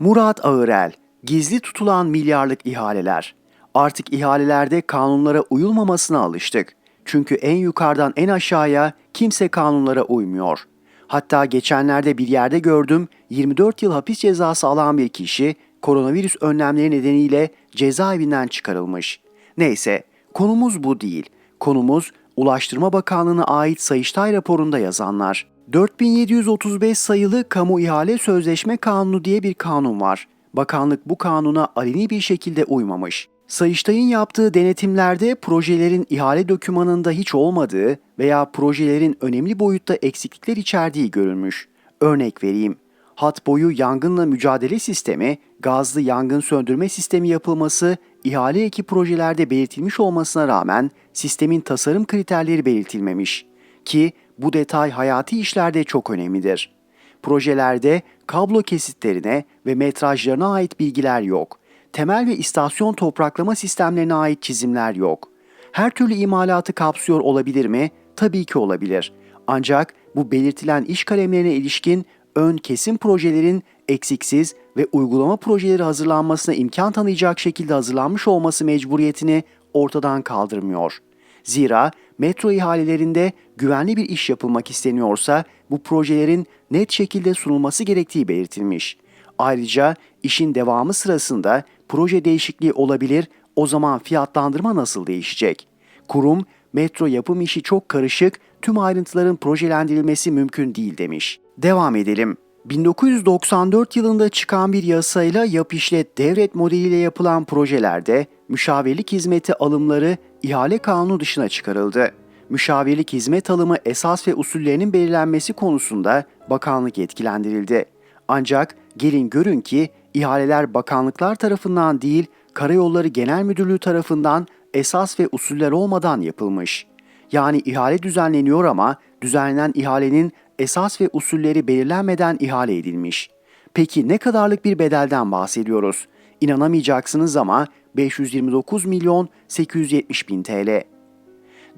Murat Ağırel, gizli tutulan milyarlık ihaleler. Artık ihalelerde kanunlara uyulmamasına alıştık. Çünkü en yukarıdan en aşağıya kimse kanunlara uymuyor. Hatta geçenlerde bir yerde gördüm 24 yıl hapis cezası alan bir kişi koronavirüs önlemleri nedeniyle cezaevinden çıkarılmış. Neyse, konumuz bu değil. Konumuz Ulaştırma Bakanlığı'na ait Sayıştay raporunda yazanlar. 4735 sayılı Kamu İhale Sözleşme Kanunu diye bir kanun var. Bakanlık bu kanuna aleni bir şekilde uymamış. Sayıştay'ın yaptığı denetimlerde projelerin ihale dokümanında hiç olmadığı veya projelerin önemli boyutta eksiklikler içerdiği görülmüş. Örnek vereyim. Hat boyu yangınla mücadele sistemi, gazlı yangın söndürme sistemi yapılması ihale eki projelerde belirtilmiş olmasına rağmen sistemin tasarım kriterleri belirtilmemiş. Ki bu detay hayati işlerde çok önemlidir. Projelerde kablo kesitlerine ve metrajlarına ait bilgiler yok. Temel ve istasyon topraklama sistemlerine ait çizimler yok. Her türlü imalatı kapsıyor olabilir mi? Tabii ki olabilir. Ancak bu belirtilen iş kalemlerine ilişkin ön kesim projelerin eksiksiz ve uygulama projeleri hazırlanmasına imkan tanıyacak şekilde hazırlanmış olması mecburiyetini ortadan kaldırmıyor. Zira metro ihalelerinde güvenli bir iş yapılmak isteniyorsa bu projelerin net şekilde sunulması gerektiği belirtilmiş. Ayrıca işin devamı sırasında proje değişikliği olabilir, o zaman fiyatlandırma nasıl değişecek? Kurum, metro yapım işi çok karışık, tüm ayrıntıların projelendirilmesi mümkün değil demiş. Devam edelim. 1994 yılında çıkan bir yasayla yap işlet devret modeliyle yapılan projelerde müşavirlik hizmeti alımları ihale kanunu dışına çıkarıldı. Müşavirlik hizmet alımı esas ve usullerinin belirlenmesi konusunda bakanlık yetkilendirildi. Ancak gelin görün ki ihaleler bakanlıklar tarafından değil, Karayolları Genel Müdürlüğü tarafından esas ve usuller olmadan yapılmış. Yani ihale düzenleniyor ama düzenlenen ihalenin esas ve usulleri belirlenmeden ihale edilmiş. Peki ne kadarlık bir bedelden bahsediyoruz? İnanamayacaksınız ama 529 milyon 870 bin TL.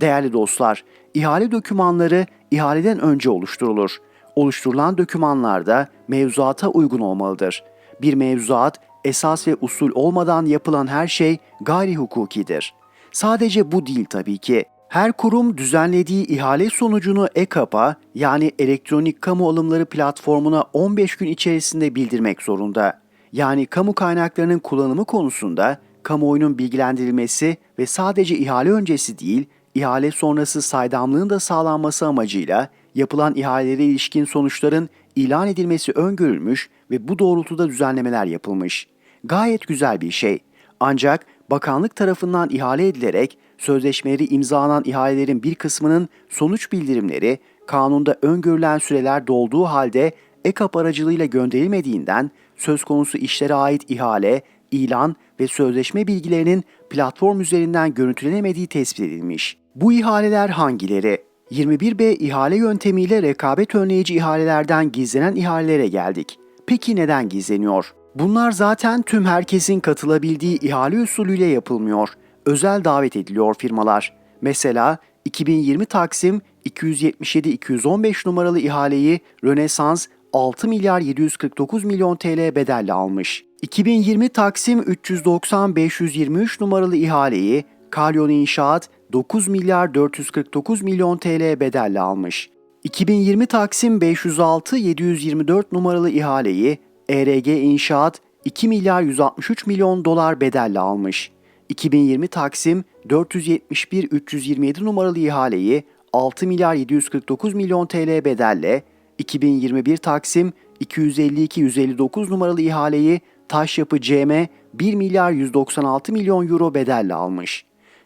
Değerli dostlar, ihale dokümanları ihaleden önce oluşturulur. Oluşturulan dokümanlarda mevzuata uygun olmalıdır. Bir mevzuat esas ve usul olmadan yapılan her şey gayri hukukidir. Sadece bu değil tabii ki. Her kurum düzenlediği ihale sonucunu EKAP'a yani Elektronik Kamu Alımları Platformu'na 15 gün içerisinde bildirmek zorunda. Yani kamu kaynaklarının kullanımı konusunda kamuoyunun bilgilendirilmesi ve sadece ihale öncesi değil, ihale sonrası saydamlığın da sağlanması amacıyla yapılan ihalelere ilişkin sonuçların ilan edilmesi öngörülmüş ve bu doğrultuda düzenlemeler yapılmış. Gayet güzel bir şey. Ancak bakanlık tarafından ihale edilerek sözleşmeleri imzalanan ihalelerin bir kısmının sonuç bildirimleri kanunda öngörülen süreler dolduğu halde EKAP aracılığıyla gönderilmediğinden söz konusu işlere ait ihale, ilan ve sözleşme bilgilerinin platform üzerinden görüntülenemediği tespit edilmiş. Bu ihaleler hangileri? 21B ihale yöntemiyle rekabet önleyici ihalelerden gizlenen ihalelere geldik. Peki neden gizleniyor? Bunlar zaten tüm herkesin katılabildiği ihale usulüyle yapılmıyor. Özel davet ediliyor firmalar. Mesela 2020 Taksim 277-215 numaralı ihaleyi Rönesans 6 milyar 749 milyon TL bedelle almış. 2020 Taksim 390-523 numaralı ihaleyi Kalyon İnşaat 9 milyar 449 milyon TL bedelle almış. 2020 Taksim 506-724 numaralı ihaleyi ERG İnşaat 2 milyar 163 milyon dolar bedelle almış. 2020 Taksim 471-327 numaralı ihaleyi 6 milyar 749 milyon TL bedelle, 2021 Taksim 252-159 numaralı ihaleyi Taşyapı CM 1 milyar 196 milyon euro bedelle almış.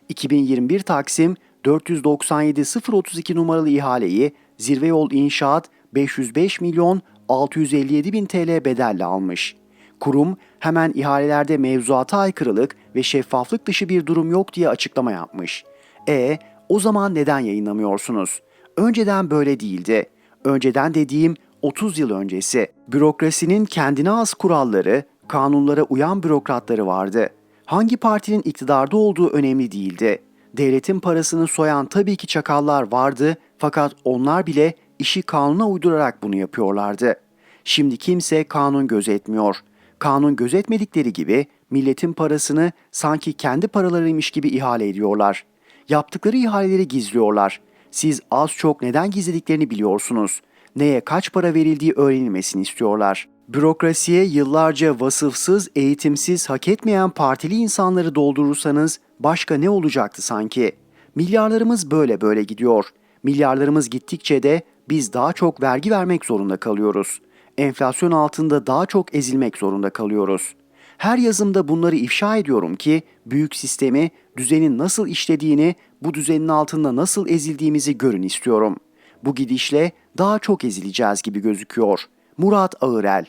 2021 Taksim 497-032 numaralı ihaleyi Zirve Yol İnşaat 505 milyon 657 bin TL bedelle almış. Kurum hemen ihalelerde mevzuata aykırılık ve şeffaflık dışı bir durum yok diye açıklama yapmış. E o zaman neden yayınlamıyorsunuz? Önceden böyle değildi. Önceden dediğim 30 yıl öncesi. Bürokrasinin kendine az kuralları, kanunlara uyan bürokratları vardı. Hangi partinin iktidarda olduğu önemli değildi. Devletin parasını soyan tabii ki çakallar vardı fakat onlar bile işi kanuna uydurarak bunu yapıyorlardı. Şimdi kimse kanun gözetmiyor. kanun gözetmedikleri gibi milletin parasını sanki kendi paralarıymış gibi ihale ediyorlar. Yaptıkları ihaleleri gizliyorlar. Siz az çok neden gizlediklerini biliyorsunuz. Neye kaç para verildiği öğrenilmesini istiyorlar. Bürokrasiye yıllarca vasıfsız, eğitimsiz, hak etmeyen partili insanları doldurursanız başka ne olacaktı sanki? Milyarlarımız böyle böyle gidiyor. Milyarlarımız gittikçe de biz daha çok vergi vermek zorunda kalıyoruz. Enflasyon altında daha çok ezilmek zorunda kalıyoruz. Her yazımda bunları ifşa ediyorum ki büyük sistemi, düzenin nasıl işlediğini, bu düzenin altında nasıl ezildiğimizi görün istiyorum. Bu gidişle daha çok ezileceğiz gibi gözüküyor. Murat Ağırel